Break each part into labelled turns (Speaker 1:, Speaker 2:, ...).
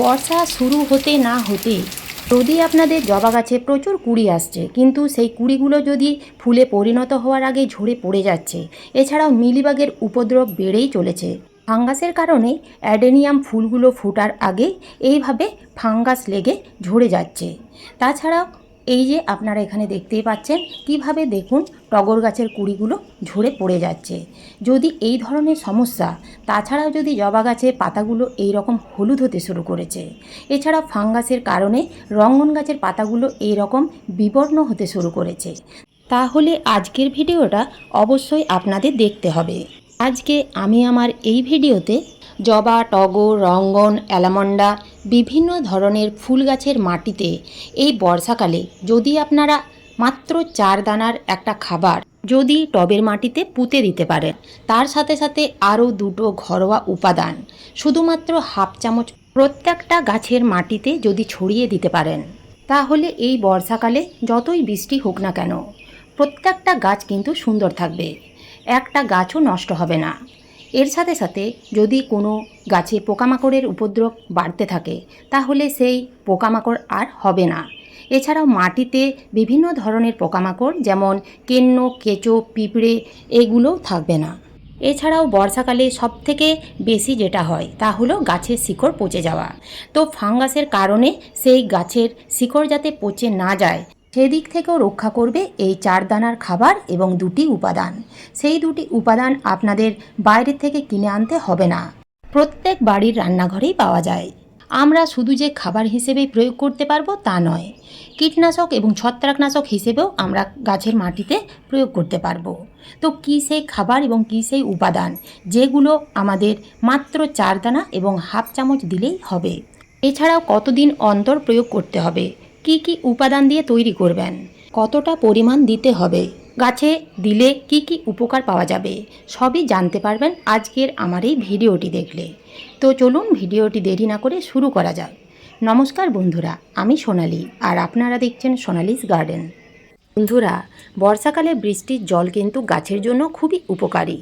Speaker 1: বর্ষা শুরু হতে না হতে যদি আপনাদের জবা গাছে প্রচুর কুড়ি আসছে। কিন্তু সেই কুড়িগুলো যদি ফুলে পরিণত হওয়ার আগে ঝরে পড়ে যাচ্ছে, এছাড়াও মিলিবাগের উপদ্রব বেড়েই চলেছে। ফাঙ্গাসের কারণে অ্যাডেনিয়াম ফুলগুলো ফোটার আগে এইভাবে ফাঙ্গাস লেগে ঝরে যাচ্ছে। তাছাড়াও এই যে আপনারা এখানে দেখতেই পাচ্ছেন, কীভাবে দেখুন টগর গাছের কুড়িগুলো ঝরে পড়ে যাচ্ছে। যদি এই ধরনের সমস্যা, তাছাড়াও যদি জবা গাছের পাতাগুলো এই রকম হলুদ হতে শুরু করেছে এছাড়া ফাঙ্গাসের কারণে রঙ্গন গাছের পাতাগুলো এই রকম বিবর্ণ হতে শুরু করেছে। তাহলে আজকের ভিডিওটা অবশ্যই আপনাদের দেখতে হবে। আজকে আমি আমার এই ভিডিওতে জবা, টগর, রঙ্গন, অ্যালামন্ডা বিভিন্ন ধরনের ফুল গাছের মাটিতে এই বর্ষাকালে যদি আপনারা মাত্র চার দানার একটা খাবার যদি টবের মাটিতে পুঁতে দিতে পারেন, তার সাথে সাথে আরও দুটো ঘরোয়া উপাদান, শুধুমাত্র হাফ চামচ প্রত্যেকটা গাছের মাটিতে যদি ছড়িয়ে দিতে পারেন, তাহলে এই বর্ষাকালে যতই বৃষ্টি হোক না কেন, প্রত্যেকটা গাছ কিন্তু সুন্দর থাকবে। একটা গাছও নষ্ট হবে না। এর সাথে সাথে যদি কোনো গাছে পোকামাকড়ের উপদ্রব বাড়তে থাকে, তাহলে সেই পোকামাকড় আর হবে না। এছাড়াও মাটিতে বিভিন্ন ধরনের পোকামাকড়, যেমন কেন্ন, কেঁচো, পিঁপড়ে, এগুলোও থাকবে না। এছাড়াও বর্ষাকালে সবথেকে বেশি যেটা হয়, তা হলো গাছের শিকড় পচে যাওয়া। তো ফাঙ্গাসের কারণে সেই গাছের শিকড় যাতে পচে না যায় সেদিক থেকেও রক্ষা করবে এই চার দানার খাবার এবং দুটি উপাদান। সেই দুটি উপাদান আপনাদের বাইরে থেকে কিনে আনতে হবে না। প্রত্যেক বাড়ির রান্নাঘরেই পাওয়া যায়। আমরা শুধু যে খাবার হিসেবেই প্রয়োগ করতে পারব তা নয়, কীটনাশক এবং ছত্রাকনাশক হিসেবেও আমরা গাছের মাটিতে প্রয়োগ করতে পারব। তো কী সেই খাবার এবং কী সেই উপাদান, যেগুলো আমাদের মাত্র চার দানা এবং হাফ চামচ দিলেই হবে। এছাড়াও কতদিন অন্তর প্রয়োগ করতে হবে কি কি উপাদান দিয়ে তৈরি করবেন? কতটা পরিমাণ দিতে হবে? গাছে দিলে কি কি উপকার পাওয়া যাবে? সবই জানতে পারবেন আজকের আমার এই ভিডিওটি দেখলে। তো চলুন ভিডিওটি দেরি না করে শুরু করা যাক। নমস্কার বন্ধুরা, আমি সোনালি আর আপনারা দেখছেন সোনালিস গার্ডেন। বন্ধুরা, বর্ষাকালে বৃষ্টির জল কিন্তু গাছের জন্য খুবই উপকারী।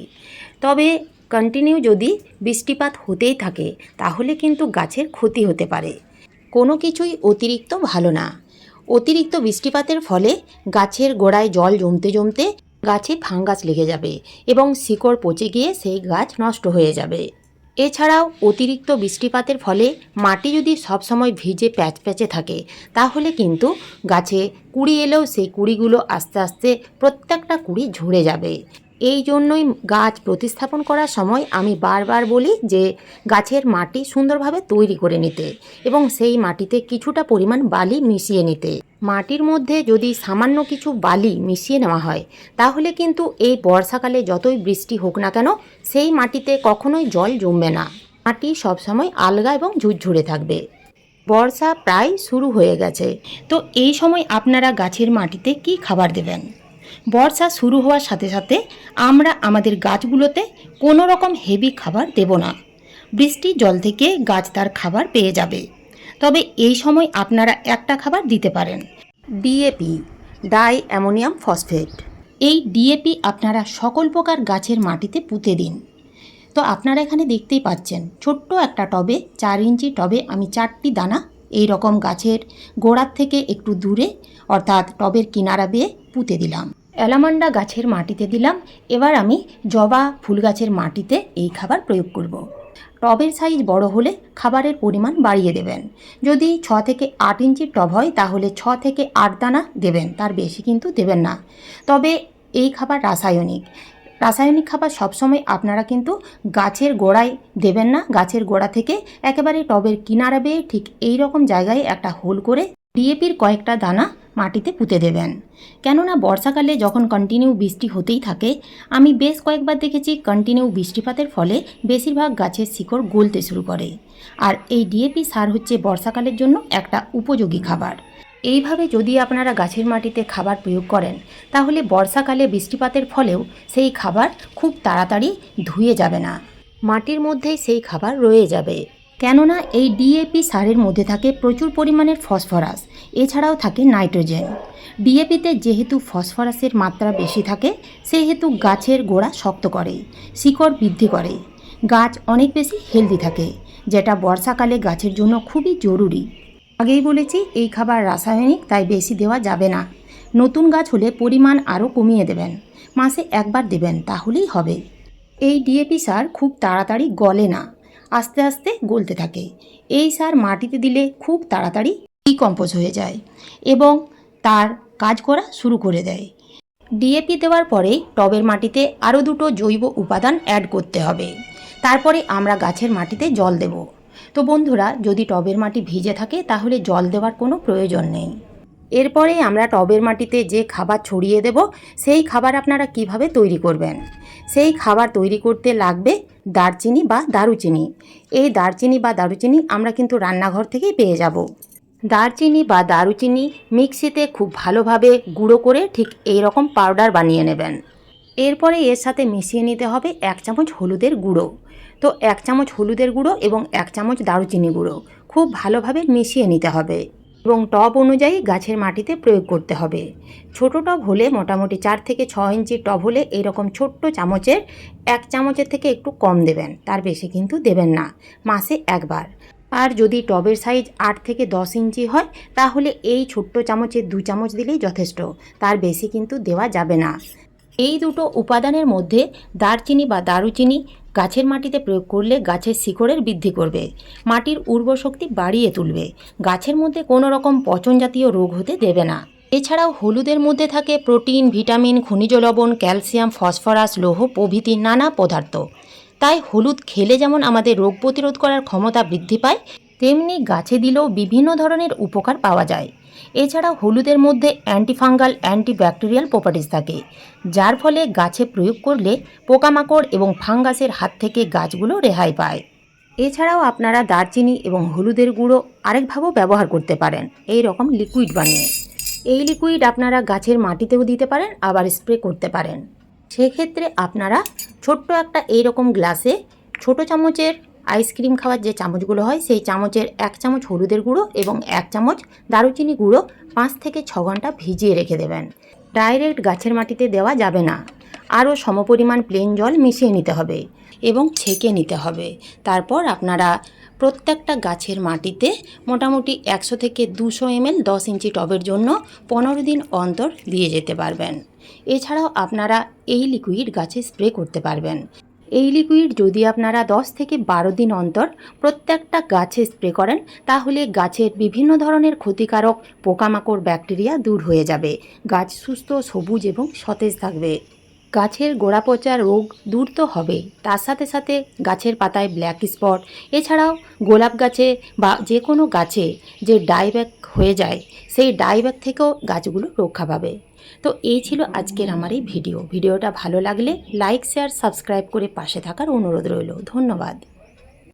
Speaker 1: তবে কন্টিনিউ যদি বৃষ্টিপাত হতেই থাকে, তাহলে কিন্তু গাছের ক্ষতি হতে পারে। কোনো কিছুই অতিরিক্ত ভালো না। অতিরিক্ত বৃষ্টিপাতের ফলে গাছের গোড়ায় জল জমতে জমতে গাছে ফাঙ্গাস লেগে যাবে এবং শিকড় পচে গিয়ে সেই গাছ নষ্ট হয়ে যাবে। এছাড়াও অতিরিক্ত বৃষ্টিপাতের ফলে মাটি যদি সবসময় ভিজে প্যাচ প্যাচে থাকে, তাহলে কিন্তু গাছে কুড়ি এলেও সেই কুড়িগুলো আস্তে আস্তে প্রত্যেকটা কুড়ি ঝরে যাবে। এই জন্যই গাছ প্রতিস্থাপন করার সময় আমি বারবার বলি যে গাছের মাটি সুন্দরভাবে তৈরি করে নিতে এবং সেই মাটিতে কিছুটা পরিমাণ বালি মিশিয়ে নিতে। মাটির মধ্যে যদি সামান্য কিছু বালি মিশিয়ে নেওয়া হয়, তাহলে কিন্তু এই বর্ষাকালে যতই বৃষ্টি হোক না কেন, সেই মাটিতে কখনোই জল জমবে না। মাটি সবসময় আলগা এবং ঝুরঝুরে থাকবে। বর্ষা প্রায় শুরু হয়ে গেছে। তো এই সময় আপনারা গাছের মাটিতে কি খাবার দেবেন? বর্ষা শুরু হওয়ার সাথে সাথে আমরা আমাদের গাছগুলোতে কোনো রকম হেভি খাবার দেব না। বৃষ্টির জল থেকে গাছ তার খাবার পেয়ে যাবে। তবে এই সময় আপনারা একটা খাবার দিতে পারেন। ডিএপি ডাই অ্যামোনিয়াম ফসফেট এই ডিএপি আপনারা সকল প্রকার গাছের মাটিতে পুঁতে দিন। তো আপনারা এখানে দেখতেই পাচ্ছেন ছোট্ট একটা টবে চার ইঞ্চি টবে আমি চারটি দানা এই রকম গাছের গোড়ার থেকে একটু দূরে অর্থাৎ টবের কিনারা বেয়ে পুঁতে দিলাম। অ্যালামান্ডা গাছের মাটিতে দিলাম। এবার আমি জবা ফুল গাছের মাটিতে এই খাবার প্রয়োগ করব। টবের সাইজ বড় হলে খাবারের পরিমাণ বাড়িয়ে দেবেন। যদি ছ থেকে আট ইঞ্চির টব হয়, তাহলে ছ থেকে আট দানা দেবেন, তার বেশি কিন্তু দেবেন না। তবে এই খাবার রাসায়নিক। রাসায়নিক খাবার সবসময় আপনারা কিন্তু গাছের গোড়ায় দেবেন না। গাছের গোড়া থেকে একেবারে টবের কিনারা বেয়ে ঠিক এই রকম জায়গায় একটা হোল করে ডিএপির কয়েকটা দানা মাটিতে পুঁতে দেবেন। কেননা বর্ষাকালে যখন কন্টিনিউ বৃষ্টি হতেই থাকে, আমি বেশ কয়েকবার দেখেছি কন্টিনিউ বৃষ্টিপাতের ফলে বেশিরভাগ গাছের শিকড় গলতে শুরু করে। আর এই ডিএপি সার হচ্ছে বর্ষাকালের জন্য একটা উপযোগী খাবার। এইভাবে যদি আপনারা গাছের মাটিতে খাবার প্রয়োগ করেন, তাহলে বর্ষাকালে বৃষ্টিপাতের ফলেও সেই খাবার খুব তাড়াতাড়ি ধুয়ে যাবে না। মাটির মধ্যেই সেই খাবার রয়ে যাবে। কেননা এই ডিএপি সারের মধ্যে থাকে প্রচুর পরিমাণের ফসফরাস, এছাড়াও থাকে নাইট্রোজেন। ডিএপিতে যেহেতু ফসফরাসের মাত্রা বেশি থাকে, সেহেতু গাছের গোড়া শক্ত করে, শিকড় বৃদ্ধি করে। গাছ অনেক বেশি হেলদি থাকে, যেটা বর্ষাকালে গাছের জন্য খুবই জরুরি। আগেই বলেছি, এই খাবার রাসায়নিক, তাই বেশি দেওয়া যাবে না। নতুন গাছ হলে পরিমাণ আরও কমিয়ে দেবেন। মাসে একবার দেবেন, তাহলেই হবে। এই ডিএপি সার খুব তাড়াতাড়ি গলে না। আস্তে আস্তে গলতে থাকে। এই সার মাটিতে দিলে খুব তাড়াতাড়ি ডিকম্পোজ হয়ে যায় এবং তার কাজ করা শুরু করে দেয়। ডিএপি দেওয়ার পরে টবের মাটিতে আরও দুটো জৈব উপাদান অ্যাড করতে হবে। তারপরে আমরা গাছের মাটিতে জল দেব। তো বন্ধুরা, যদি টবের মাটি ভিজে থাকে, তাহলে জল দেওয়ার কোনো প্রয়োজন নেই। এরপরে আমরা টবের মাটিতে যে খাবার ছড়িয়ে দেব, সেই খাবার আপনারা কীভাবে তৈরি করবেন? সেই খাবার তৈরি করতে লাগবে দারচিনি বা দারুচিনি। এই দারচিনি বা দারুচিনি আমরা কিন্তু রান্নাঘর থেকেই পেয়ে যাব। দারচিনি বা দারুচিনি মিক্সিতে খুব ভালোভাবে গুঁড়ো করে ঠিক এই রকম পাউডার বানিয়ে নেবেন। এরপরে এর সাথে মিশিয়ে নিতে হবে এক চামচ হলুদের গুঁড়ো। তো এক চামচ হলুদের গুঁড়ো এবং এক চামচ দারুচিনি গুঁড়ো। খুব ভালোভাবে মিশিয়ে নিতে হবে। এবং টব অনুযায়ী গাছের মাটিতে প্রয়োগ করতে হবে। ছোট টব হলে মোটামুটি চার থেকে ছ ইঞ্চি টব হলে এরকম ছোট্ট চামচের এক চামচের থেকে একটু কম দেবেন, তার বেশি কিন্তু দেবেন না, মাসে একবার। আর যদি টবের সাইজ আট থেকে দশ ইঞ্চি হয়, তাহলে এই ছোট্ট চামচের দু চামচ দিলেই যথেষ্ট, তার বেশি কিন্তু দেওয়া যাবে না। এই দুটো উপাদানের মধ্যে দারচিনি বা দারুচিনি গাছের মাটিতে প্রয়োগ করলে গাছের শিকড়ের বৃদ্ধি করবে। মাটির উর্বর শক্তি বাড়িয়ে তুলবে। গাছের মধ্যে কোনো রকম পচন জাতীয় রোগ হতে দেবে না। এছাড়াও হলুদের মধ্যে থাকে প্রোটিন, ভিটামিন, খনিজ লবণ, ক্যালসিয়াম, ফসফরাস, লৌহ প্রভৃতি নানা পদার্থ। তাই হলুদ খেলে যেমন আমাদের রোগ প্রতিরোধ করার ক্ষমতা বৃদ্ধি পায়, তেমনি গাছে দিলেও বিভিন্ন ধরনের উপকার পাওয়া যায়। এছাড়াও হলুদের মধ্যে অ্যান্টিফাঙ্গাল অ্যান্টিব্যাকটেরিয়াল প্রপার্টিস থাকে, যার ফলে গাছে প্রয়োগ করলে পোকামাকড় এবং ফাঙ্গাসের হাত থেকে গাছগুলো রেহাই পায়। এছাড়াও আপনারা দারচিনি এবং হলুদের গুঁড়ো আরেকভাবেও ব্যবহার করতে পারেন, এই রকম লিকুইড বানিয়ে। এই লিকুইড আপনারা গাছের মাটিতেও দিতে পারেন, আবার স্প্রে করতে পারেন। সেক্ষেত্রে আপনারা ছোট্ট একটা এই রকম গ্লাসে ছোট চামচের আইসক্রিম খাওয়ার যে চামচগুলো হয়, সেই চামচের এক চামচ হলুদের গুঁড়ো এবং এক চামচ দারুচিনি গুঁড়ো পাঁচ থেকে ছ ঘণ্টা ভিজিয়ে রেখে দেবেন। ডাইরেক্ট গাছের মাটিতে দেওয়া যাবে না। আরও সমপরিমাণ প্লেন জল মিশিয়ে নিতে হবে এবং ছেঁকে নিতে হবে। তারপর আপনারা প্রত্যেকটা গাছের মাটিতে মোটামুটি একশো থেকে দুশো এমএল দশ ইঞ্চি টবের জন্য পনেরো দিন অন্তর দিয়ে যেতে পারবেন। এছাড়াও আপনারা এই লিকুইড গাছে স্প্রে করতে পারবেন। এই লিকুইড যদি আপনারা 10 থেকে বারো দিন অন্তর প্রত্যেকটা গাছে স্প্রে করেন, তাহলে গাছের বিভিন্ন ধরনের ক্ষতিকারক পোকামাকড় ব্যাকটেরিয়া দূর হয়ে যাবে। গাছ সুস্থ, সবুজ এবং সতেজ থাকবে। গাছের গোড়া পচা রোগ দূর তো হবে। তার সাথে সাথে গাছের পাতায় ব্ল্যাক স্পট। এছাড়াও গোলাপ গাছে বা যে কোনো গাছে যে ডাইব্যাক হয়ে যায়, সেই ডাইব্যাক থেকেও গাছগুলো রক্ষা পাবে। তো এই ছিল আজকের আমার এই ভিডিও। ভিডিওটা ভালো লাগলে লাইক শেয়ার সাবস্ক্রাইব করে পাশে থাকার অনুরোধ রইল। ধন্যবাদ।